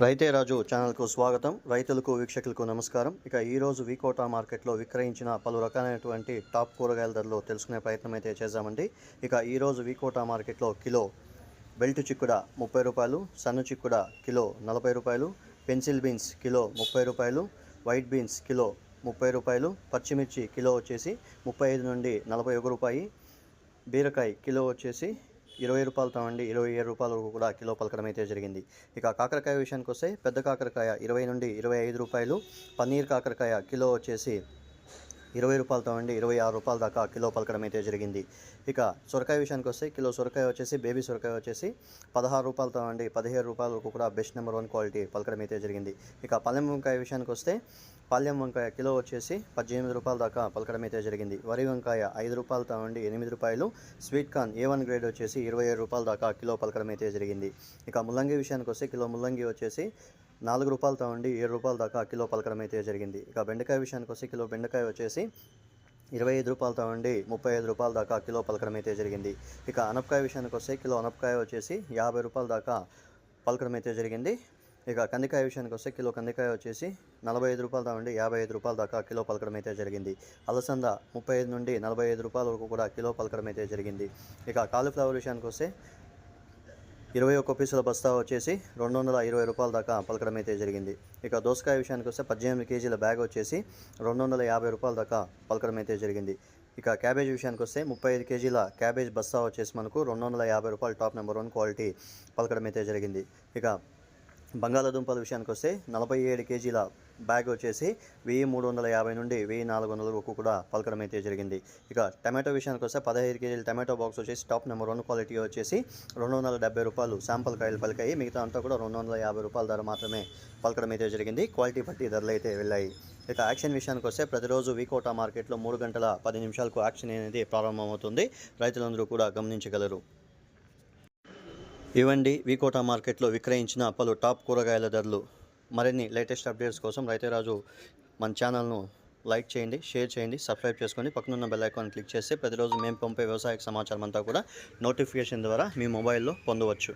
రైతే రాజు ఛానల్కు స్వాగతం. రైతులకు వీక్షకులకు నమస్కారం. ఇక ఈరోజు వీకోటా మార్కెట్లో విక్రయించిన పలు రకాలైనటువంటి టాప్ కూరగాయల ధరలు తెలుసుకునే ప్రయత్నం అయితే చేశామండి. ఇక ఈరోజు వీకోటా మార్కెట్లో కిలో బెల్ట్ చిక్కుడ ముప్పై రూపాయలు సన్న చిక్కుడ కిలో నలభై రూపాయలు పెన్సిల్ బీన్స్ కిలో ముప్పై రూపాయలు వైట్ బీన్స్ కిలో ముప్పై రూపాయలు పచ్చిమిర్చి కిలో వచ్చేసి ముప్పై ఐదు నుండి నలభై ఒక రూపాయి బీరకాయ కిలో వచ్చేసి ఇరవై రూపాయలతో అండి ఇరవై ఏడు రూపాయల వరకు కూడా కిలో పలకడం అయితే జరిగింది. ఇక కాకరకాయ విషయానికి వస్తే పెద్ద కాకరకాయ ఇరవై నుండి ఇరవై ఐదు రూపాయలు పన్నీర్ కాకరకాయ కిలో వచ్చేసి ఇరవై రూపాయలతో అండి ఇరవై ఆరు రూపాయల దాకా కిలో పలకడం అయితే జరిగింది. ఇక సొరకాయ విషయానికి వస్తే కిలో సొరకాయ వచ్చేసి బేబీ సొరకాయ వచ్చేసి పదహారు రూపాయలతో అండి పదిహేడు రూపాయల వరకు కూడా బెస్ట్ నెంబర్ వన్ క్వాలిటీ పలకడం అయితే జరిగింది. ఇక పల్లెం వంకాయ విషయానికి వస్తే పాల్యం వంకాయ కిలో వచ్చేసి పద్దెనిమిది రూపాయల దాకా పలకడం అయితే జరిగింది. వరి వంకాయ ఐదు రూపాయలతో అండి ఎనిమిది రూపాయలు. Sweet corn A one grade వచ్చేసి ఇరవై ఏడు రూపాయల దాకా కిలో పలకడం అయితే జరిగింది. ఇక ముల్లంగి విషయానికి వస్తే కిలో ముల్లంగి వచ్చేసి నాలుగు రూపాయలతో ఉండి ఏడు రూపాయల దాకా కిలో పలకడం అయితే జరిగింది. ఇక బెండకాయ విషయానికి వస్తే కిలో బెండకాయ వచ్చేసి ఇరవై ఐదు రూపాయలతో ఉండి ముప్పై ఐదు రూపాయల దాకా కిలో పలకడం అయితే జరిగింది. ఇక అనపకాయ విషయానికి వస్తే కిలో అనపకాయ వచ్చేసి యాభై రూపాయల దాకా పలకడం అయితే జరిగింది. ఇక కందికాయ విషయానికి వస్తే కిలో కందికాయ వచ్చేసి నలభై ఐదు రూపాయల నుండి యాభై ఐదు రూపాయల దాకా కిలో పలకడం అయితే జరిగింది. అలసంద ముప్పై ఐదు నుండి నలభై ఐదు రూపాయల వరకు కూడా కిలో పలకడం అయితే జరిగింది. ఇక కాలీఫ్లవర్ విషయానికి వస్తే ఇరవై ఒక్క పీసుల బస్తా వచ్చేసి రెండు వందల ఇరవై రూపాయల దాకా పలకడం అయితే జరిగింది. ఇక దోసకాయ విషయానికి వస్తే పద్దెనిమిది కేజీల బ్యాగ్ వచ్చేసి రెండు వందల యాభై రూపాయల దాకా పలకడం అయితే జరిగింది. ఇక క్యాబేజ్ విషయానికి వస్తే ముప్పై ఐదు కేజీల క్యాబేజ్ బస్తా వచ్చేసి మనకు రెండు వందల యాభై రూపాయలు టాప్ నెంబర్ వన్ క్వాలిటీ పలకడం అయితే జరిగింది. ఇక బంగాళాదుంపల విషయానికి వస్తే నలభై ఏడు కేజీల బ్యాగ్ వచ్చేసి వెయ్యి మూడు వందల యాభై నుండి వెయ్యి నాలుగు వందల వరకు కూడా పలకడం అయితే జరిగింది. ఇక టమాటో విషయానికి వస్తే పదహైదు కేజీల టమాటో బాక్స్ వచ్చేసి టాప్ నెంబర్ వన్ క్వాలిటీ వచ్చేసి రెండు వందల డెబ్బై రూపాయలు శాంపుల్ కాయలు పలికాయి. మిగతా అంతా కూడా రెండు వందల యాభై రూపాయల ధర మాత్రమే పలకడం అయితే జరిగింది. క్వాలిటీ బట్టి ధరలు అయితే వెళ్ళాయి. ఇక యాక్షన్ విషయానికి వస్తే ప్రతిరోజు వీకోటా మార్కెట్లో మూడు గంటల పది నిమిషాలకు యాక్షన్ అనేది ప్రారంభమవుతుంది. రైతులందరూ కూడా గమనించగలరు. ఇవండి వికోటా మార్కెట్లో విక్రయించిన పలు టాప్ కూరగాయల ధరలు. మరిన్ని లేటెస్ట్ అప్డేట్స్ కోసం రైతేరాజు మన ఛానల్ను లైక్ చేయండి షేర్ చేయండి సబ్స్క్రైబ్ చేసుకొని పక్కనున్న బెల్ ఐకాన్ క్లిక్ చేస్తే ప్రతిరోజు మేము పంపే వ్యవసాయ సమాచారం అంతా కూడా నోటిఫికేషన్ ద్వారా మీ మొబైల్లో పొందవచ్చు.